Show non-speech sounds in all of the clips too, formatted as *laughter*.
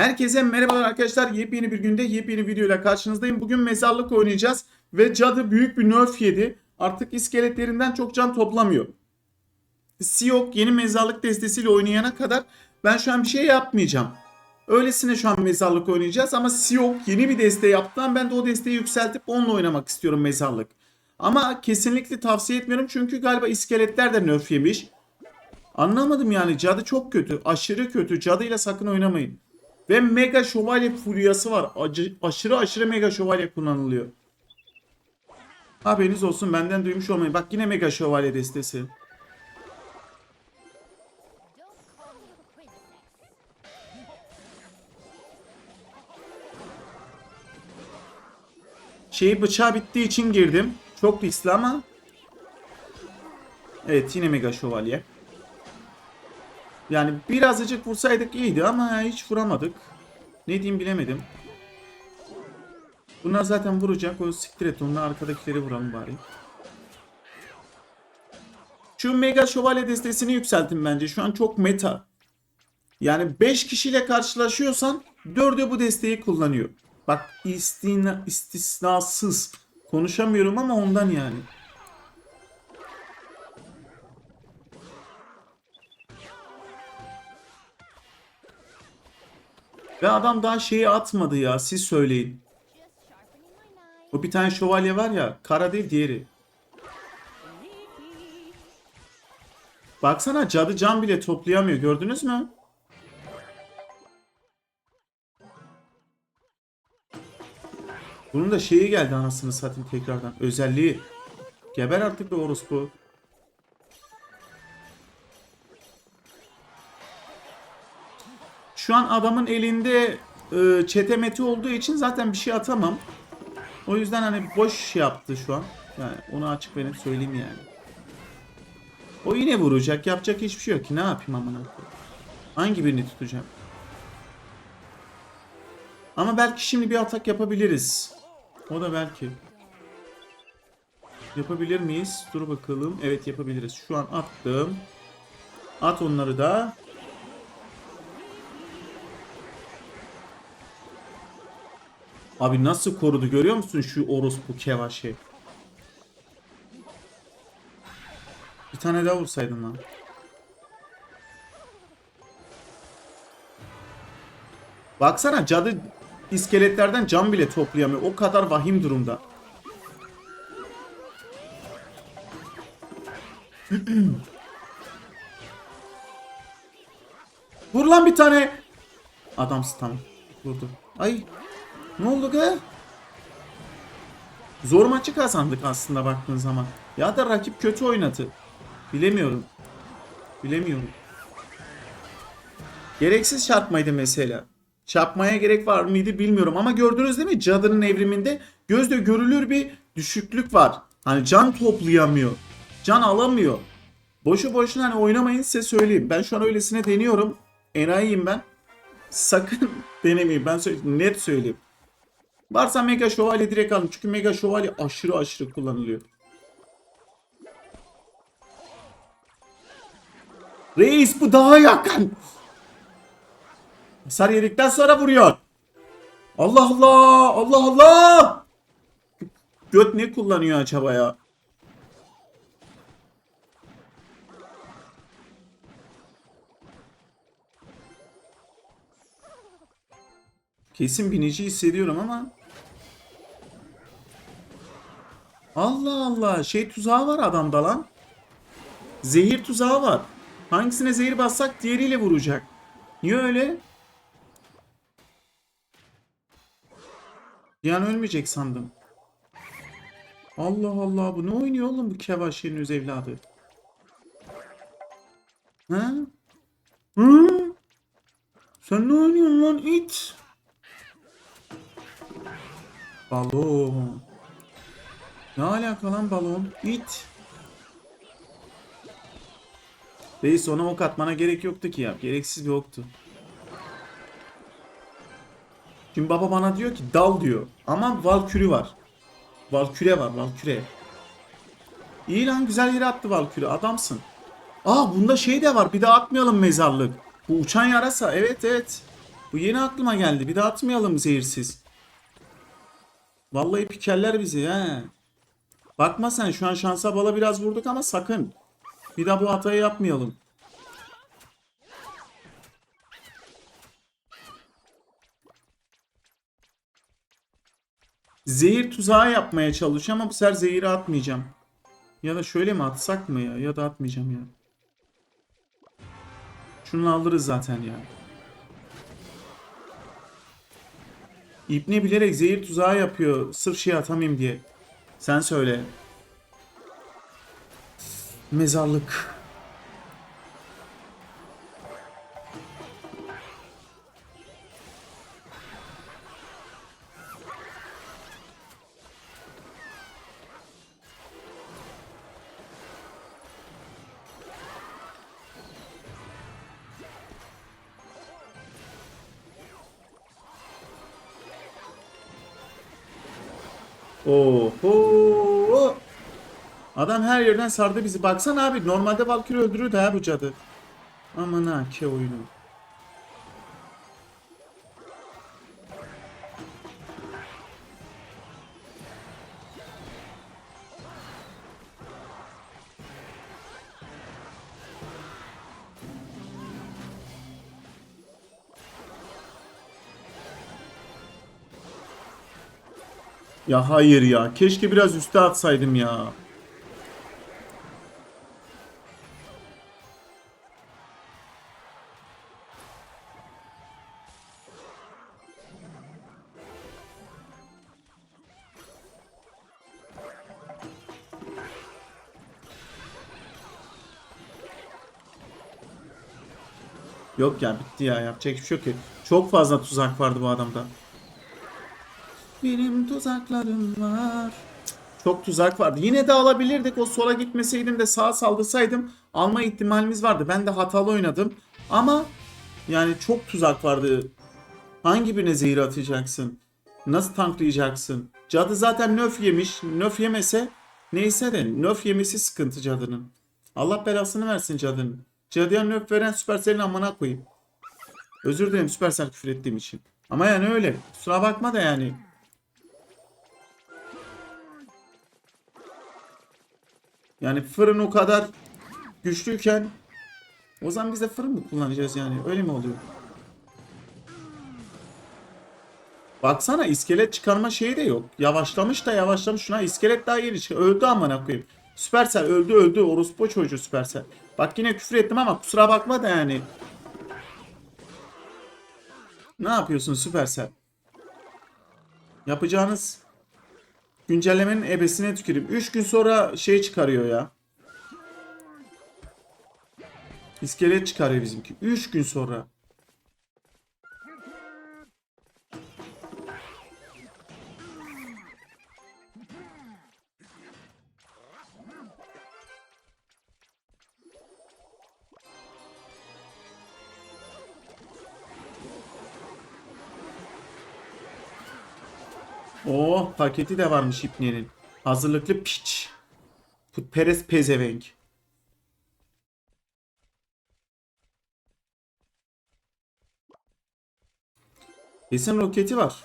Herkese merhabalar arkadaşlar. Yepyeni bir günde yepyeni videoyla karşınızdayım. Bugün mezarlık oynayacağız ve cadı büyük bir nerf yedi. Artık iskeletlerinden çok can toplamıyor. Siyok yeni mezarlık destesiyle oynayana kadar ben şu an bir şey yapmayacağım. Öylesine şu an mezarlık oynayacağız ama Siyok yeni bir deste yaptıdan ben de o desteği yükseltip onunla oynamak istiyorum mezarlık. Ama kesinlikle tavsiye etmiyorum çünkü galiba iskeletler de nerf yemiş. Anlamadım yani cadı çok kötü. Aşırı kötü. Cadıyla sakın oynamayın. Ve mega şövalye furyası var. Acı, aşırı aşırı mega şövalye kullanılıyor. Haberiniz olsun benden duymuş olmayın. Bak yine mega şövalye destesi. Şey bıçağı bittiği için girdim. Çok riskli ama. Evet yine mega şövalye. Yani birazcık vursaydık iyiydi ama hiç vuramadık. Ne diyeyim bilemedim. Bunlar zaten vuracak. O siktir et. Onlar arkadakileri vuralım bari. Şu mega şövalye destesini yükseltin bence. Şu an çok meta. Yani 5 kişiyle karşılaşıyorsan 4'ü bu desteği kullanıyor. Bak istina, istisnasız. Konuşamıyorum ama ondan yani. Ve adam daha şeyi atmadı ya. Siz söyleyin. O bir tane şövalye var ya. Kara değil diğeri. Baksana cadı can bile toplayamıyor. Gördünüz mü? Bunun da şeyi geldi anasını satayım tekrardan. Özelliği. Geber artık be orospu. Şu an adamın elinde e, çetemeti olduğu için zaten bir şey atamam. O yüzden hani boş şey yaptı şu an. Yani onu açık benim söyleyeyim yani. O yine vuracak. Yapacak hiçbir şey yok ki. Ne yapayım amına? Hangi birini tutacağım? Ama belki şimdi bir atak yapabiliriz. O da belki. Yapabilir miyiz? Dur bakalım. Evet yapabiliriz. Şu an attım. At onları da. Abi nasıl korudu görüyor musun şu orospu kevaşi? Bir tane daha vursaydın lan. Baksana cadı iskeletlerden can bile toplayamıyor. O kadar vahim durumda. *clears throat* Vur lan bir tane. Adamsın tamam. Vurdu. Ay. Ne oldu ki? Zor maçı kazandık aslında baktığın zaman. Ya da rakip kötü oynadı. Bilemiyorum. Bilemiyorum. Gereksiz çarpmaydı mesela. Çarpmaya gerek var mıydı bilmiyorum ama gördünüz değil mi? Cadının evriminde gözle görülür bir düşüklük var. Hani can toplayamıyor. Can alamıyor. Boşu boşuna hani oynamayın size söyleyeyim. Ben şu an öylesine deniyorum. Enayiyim ben. Sakın *laughs* denemeyin. Ben. Net söyleyeyim. Varsa Mega Şövalye direkt alın. Çünkü Mega Şövalye aşırı aşırı kullanılıyor. Reis bu daha yakın. Hasar yedikten sonra vuruyor. Allah Allah! Allah Allah! Göt ne kullanıyor acaba ya? Kesin binici hissediyorum ama. Allah Allah. Şey tuzağı var adamda lan. Zehir tuzağı var. Hangisine zehir bassak diğeriyle vuracak. Niye öyle? Yani ölmeyecek sandım. Allah Allah bu ne oynuyor oğlum bu Kevaş henüz evladı? Ha? Hı? Sen ne oynuyorsun lan it? Balon. Ne alaka lan balon? İt. Reis ona ok atmana gerek yoktu ki ya. Gereksiz bir oktu. Şimdi baba bana diyor ki dal diyor. Ama Valkürü var. Valküre var Valküre. İyi lan güzel yere attı Valkürü. Adamsın. Aa bunda şey de var. Bir daha atmayalım mezarlık. Bu uçan yarasa. Evet evet. Bu yeni aklıma geldi. Bir daha atmayalım zehirsiz. Vallahi pikerler bizi he. Bakma sen şu an şansa bala biraz vurduk ama sakın. Bir daha bu hatayı yapmayalım. Zehir tuzağı yapmaya çalışıyorum ama bu sefer zehiri atmayacağım. Ya da şöyle mi atsak mı ya? Ya da atmayacağım ya. Şunu alırız zaten ya. İbni bilerek zehir tuzağı yapıyor. Sırf şey atamayayım diye. Sen söyle. Mezarlık. Oho. Adam her yerden sardı bizi. Baksana abi normalde Valkyrie öldürürdü ha bu cadı. Aman ha ke oyunu. Ya hayır ya. Keşke biraz üste atsaydım ya. Yok ya bitti ya yapacak hiçbir şey yok ki. Çok fazla tuzak vardı bu adamda. Benim tuzaklarım var. Çok tuzak vardı. Yine de alabilirdik. O sola gitmeseydim de sağa saldırsaydım alma ihtimalimiz vardı. Ben de hatalı oynadım. Ama yani çok tuzak vardı. Hangi birine zehir atacaksın? Nasıl tanklayacaksın? Cadı zaten nöf yemiş. Nöf yemese neyse de nöf yemesi sıkıntı cadının. Allah belasını versin cadının. Cadıya nöf veren Supercell'in amına koyayım. Özür dilerim Supercell küfür ettiğim için. Ama yani öyle. Kusura bakma da yani. Yani fırın o kadar güçlüyken o zaman biz de fırın mı kullanacağız yani? Öyle mi oluyor? Baksana iskelet çıkarma şeyi de yok. Yavaşlamış da yavaşlamış. Şuna iskelet daha yeni çıktı. Öldü amına koyayım. Süpersel öldü öldü. Orospu çocuğu Süpersel. Bak yine küfür ettim ama kusura bakma da yani. Ne yapıyorsun Süpersel? Yapacağınız güncellemenin ebesine tüküreyim. 3 gün sonra şey çıkarıyor ya. İskelet çıkarıyor bizimki. 3 gün sonra. Paketi de varmış İpne'nin. Hazırlıklı piç. Putperest pezevenk. Kesin roketi var.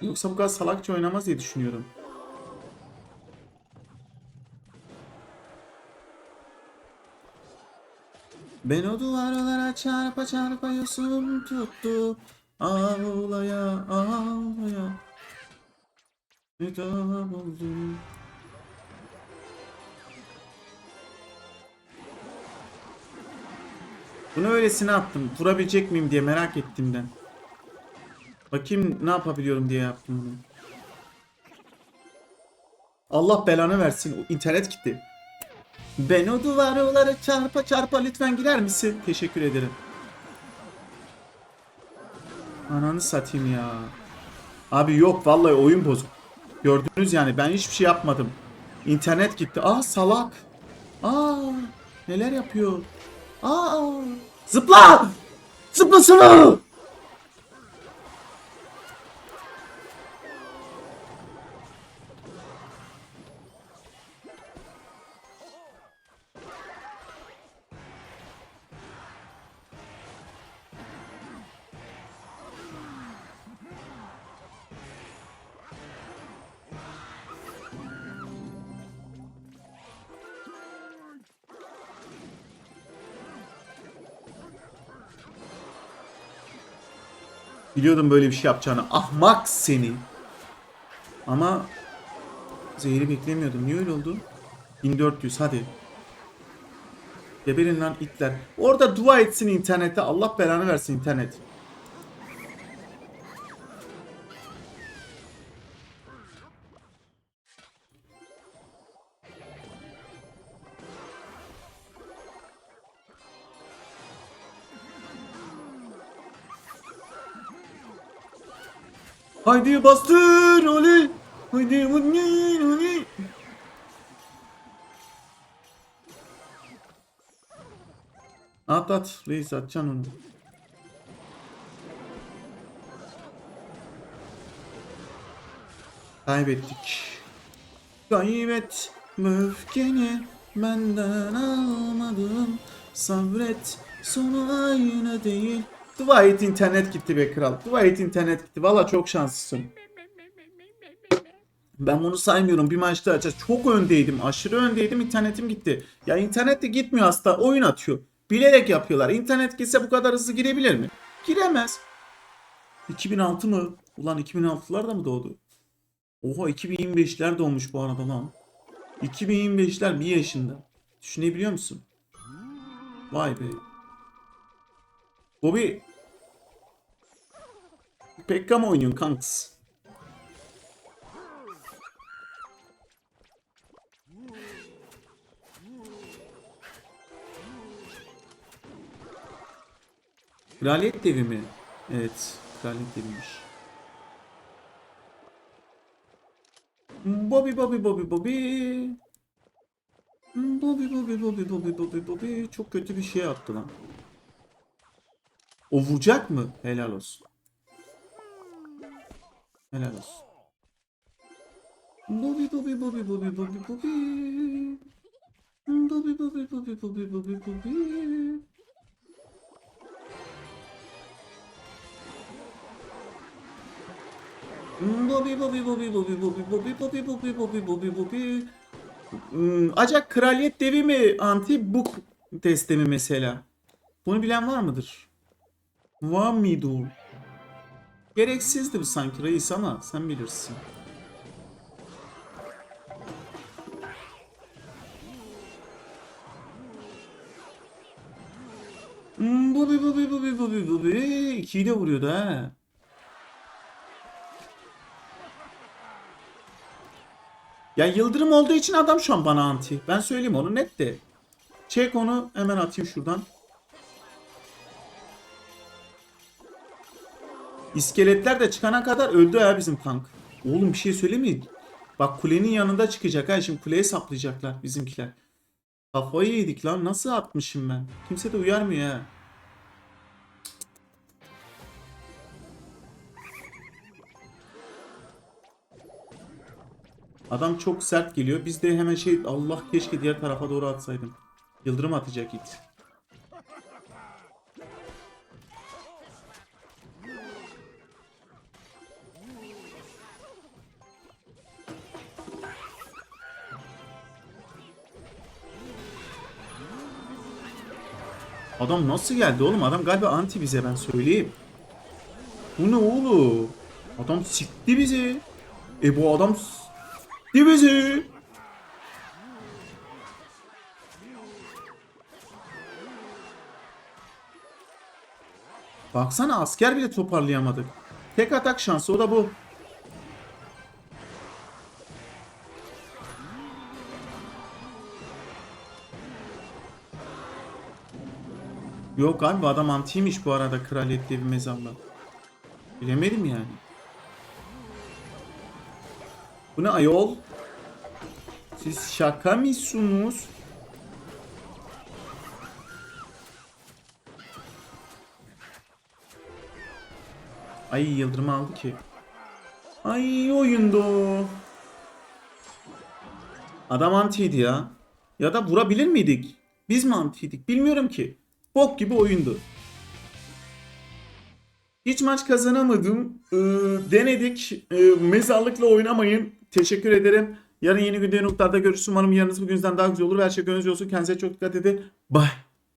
Yoksa bu kadar salakça oynamaz diye düşünüyorum. Ben o duvarlara çarpa çarpa yosun tuttu. Ağlaya ağlaya. Nida buldum. Bunu öylesine attım. Vurabilecek miyim diye merak ettiğimden. Bakayım ne yapabiliyorum diye yaptım bunu. Allah belanı versin. O internet gitti. Ben o duvarlara çarpa çarpa lütfen girer misin? Teşekkür ederim. Ananı satayım ya. Abi yok vallahi oyun bozuk. Gördünüz yani ben hiçbir şey yapmadım. İnternet gitti. Aa salak. Aa neler yapıyor? Aa zıpla! Zıplasana! Biliyordum böyle bir şey yapacağını. Ahmak seni. Ama zehri beklemiyordum. Niye öyle oldu? 1400 hadi. Geberin lan itler. Orada dua etsin internete. Allah belanı versin internet. Haydi bastır oli. Haydi oli oli. At at reis atacaksın onu. Kaybettik. Kaybet öfkeni benden almadım. Sabret sonu aynı değil. Dua et internet gitti be kral. Dua et internet gitti. Valla çok şanslısın. Ben bunu saymıyorum. Bir maçta açacağız. Çok öndeydim. Aşırı öndeydim. İnternetim gitti. Ya internet de gitmiyor hasta. Oyun atıyor. Bilerek yapıyorlar. İnternet gitse bu kadar hızlı girebilir mi? Giremez. 2006 mı? Ulan 2006'lar da mı doğdu? Oha 2025'ler doğmuş bu arada lan. 2025'ler bir yaşında. Düşünebiliyor musun? Vay be. Bobby. Pekka mı oynuyorsun kanks? Kraliyet devi mi? Evet. Kraliyet deviymiş. Bobby Bobby Bobby Bobby. Bobby Bobby Bobby Bobby Bobby Bobby çok kötü bir şey yaptı lan. O vuracak mı? Helal olsun. Helal olsun. Bobby Bobby Bobby Bobby Bobby Bobby. Bobby Bobby Bobby Bobby Bobby Bobby. Bobby Bobby Bobby Bobby Bobby Bobby Bobby Bobby Bobby Bobby Bobby Hmm, Acak kraliyet devi mi anti book testi mi mesela? Bunu bilen var mıdır? Var mıydı? Gereksizdi bu sanki reis ama sen bilirsin. Hmm, Bobby Bobby Bobby Bobby Bobby ikiyi de vuruyordu ha. Ya yıldırım olduğu için adam şu an bana anti. Ben söyleyeyim onu net de. Çek onu hemen atayım şuradan. İskeletler de çıkana kadar öldü ya bizim tank. Oğlum bir şey söyleyeyim mi? Bak kulenin yanında çıkacak ha. Şimdi kuleye saplayacaklar bizimkiler. Kafayı yedik lan. Nasıl atmışım ben? Kimse de uyarmıyor ha. Adam çok sert geliyor. Biz de hemen şey Allah keşke diğer tarafa doğru atsaydım. Yıldırım atacak it. Adam nasıl geldi oğlum? Adam galiba anti bize ben söyleyeyim. Bu ne oğlum? Adam sikti bizi. E bu adam sikti bizi. Baksana asker bile toparlayamadık. Tek atak şansı o da bu. Yok abi bu adam antiymiş bu arada kraliyet diye bir mezarla. Bilemedim yani. Bu ne ayol? Siz şaka mısınız? Ay yıldırım aldı ki. Ay oyundu. Adam antiydi ya. Ya da vurabilir miydik? Biz mi antiydik? Bilmiyorum ki. Bok gibi oyundu. Hiç maç kazanamadım. Ee, denedik. Ee, mezarlıkla oynamayın. Teşekkür ederim. Yarın yeni günde noktada görüşürüz. Umarım yarınız bugünden daha güzel olur. Her şey gönlünüzce olsun. Kendinize çok dikkat edin. Bye.